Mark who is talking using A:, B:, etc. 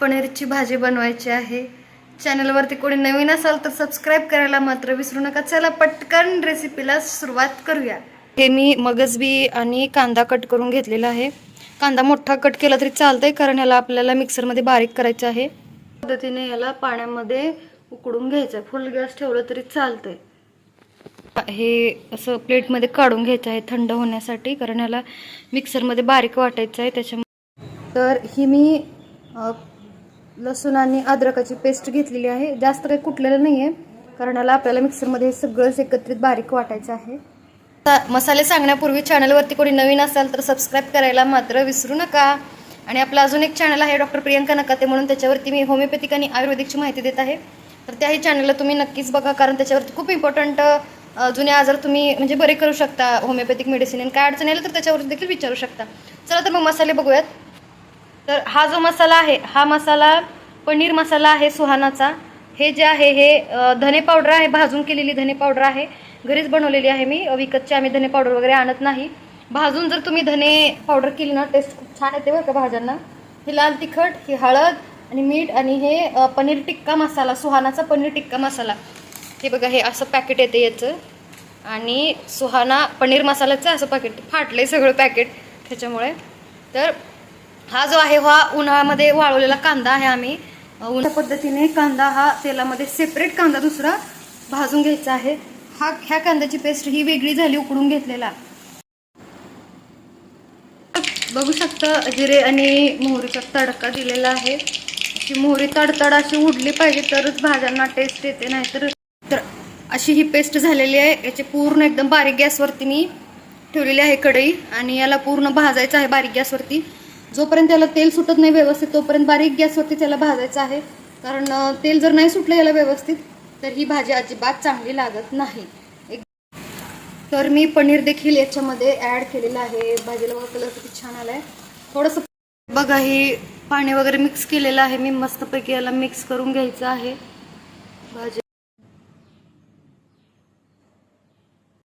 A: पनीरची भाजी बनवायची आहे. चॅनलवरती कोणी नवीन असाल तर सबस्क्राईब करायला मात्र विसरू नका. चला पटकन रेसिपीला सुरुवात करूया. हे मी मगजबी आणि कांदा कट करून घेतलेला आहे. कांदा मोठा कट केला तरी चालतंय कारण याला आपल्याला मिक्सरमध्ये बारीक करायचं आहे. पद्धतीने याला पाण्यामध्ये उकडून घ्यायचं फुल गॅस ठेवलं तरी चालतंय. हे असं प्लेटमध्ये काढून घ्यायचं आहे थंड होण्यासाठी कारण याला मिक्सरमध्ये बारीक वाटायचं आहे त्याच्यामुळे. तर ही मी लसूण आणि अद्रकाची पेस्ट घेतलेली आहे. जास्त काही कुटलेलं नाही आहे कारण याला आपल्याला मिक्सरमध्ये हे सगळंच एकत्रित बारीक वाटायचं आहे. मसाले सांगण्यापूर्वी चॅनलवरती कोणी नवीन असाल तर सबस्क्राईब करायला मात्र विसरू नका. आणि आपला अजून एक चॅनल आहे डॉक्टर प्रियंका नकाते म्हणून त्याच्यावरती मी होमिओपॅथिक आणि आयुर्वेदिकची माहिती देत आहे. तर त्याही चॅनलला तुम्ही नक्कीच बघा कारण त्याच्यावरती खूप इम्पॉर्टंट जुने आजार तुम्ही म्हणजे बरे करू शकता होमिओपॅथिक मेडिसिन आणि काय अडचण आलं तर त्याच्यावरती देखील विचारू शकता. चला तर मग मसाले बघूयात. तर हा जो मसाला आहे हा मसाला पनीर मसाला आहे सुहानाचा. हे जे आहे हे धने पावडर आहे भाजून केलेली धने पावडर आहे. घरीच बनवलेली आहे मी. विकतची आम्ही धने पावडर वगैरे आणत नाही. भाजून जर तुम्ही धने पावडर केली ना टेस्ट खूप छान येते बरं का भाज्यांना. हे लाल तिखट ही हळद आणि मीठ आणि हे पनीर टिक्का मसाला सुहानाचा पनीर टिक्का मसाला. हे बघा हे असं पॅकेट येते याचं. आणि सुहाना पनीर मसाल्याचं असं पॅकेट फाटले सगळं पॅकेट त्याच्यामुळे. तर हा जो आहे हा उन्हाळ्यामध्ये वाळवलेला कांदा आहे आम्ही. उन्हा पद्धतीने कांदा हा तेलामध्ये सेपरेट कांदा दुसरा भाजून घ्यायचा आहे. हा ह्या कांद्याची पेस्ट ही वेगळी झाली उकडून घेतलेला. बघू शकता जिरे आणि मोहरीचा तडका दिलेला आहे. अशी मोहरी तडतड अशी उडली पाहिजे तरच भाज्यांना टेस्ट येते नाहीतर तर अशी ही पेस्ट झालेली आहे. याची पूर्ण एकदम बारीक गॅसवरती मी ठेवलेली आहे कढई आणि याला पूर्ण भाजायचं आहे बारीक गॅसवरती. जोपर्यंत त्याला तेल सुटत नाही व्यवस्थित तोपर्यंत बारीक गॅसवरती त्याला भाजायचं आहे. कारण तेल जर नाही सुटलं याला व्यवस्थित तर ही भाजी अजिबात चांगली लागत नाही. एक तर मी पनीर देखील याच्यामध्ये ॲड केलेलं आहे. भाजीला बघा कलर किती छान आलाय. थोडंसं बघा हे पाणी वगैरे मिक्स केलेलं आहे. मी मस्तपैकी याला मिक्स करून घ्यायचं आहे. भाजी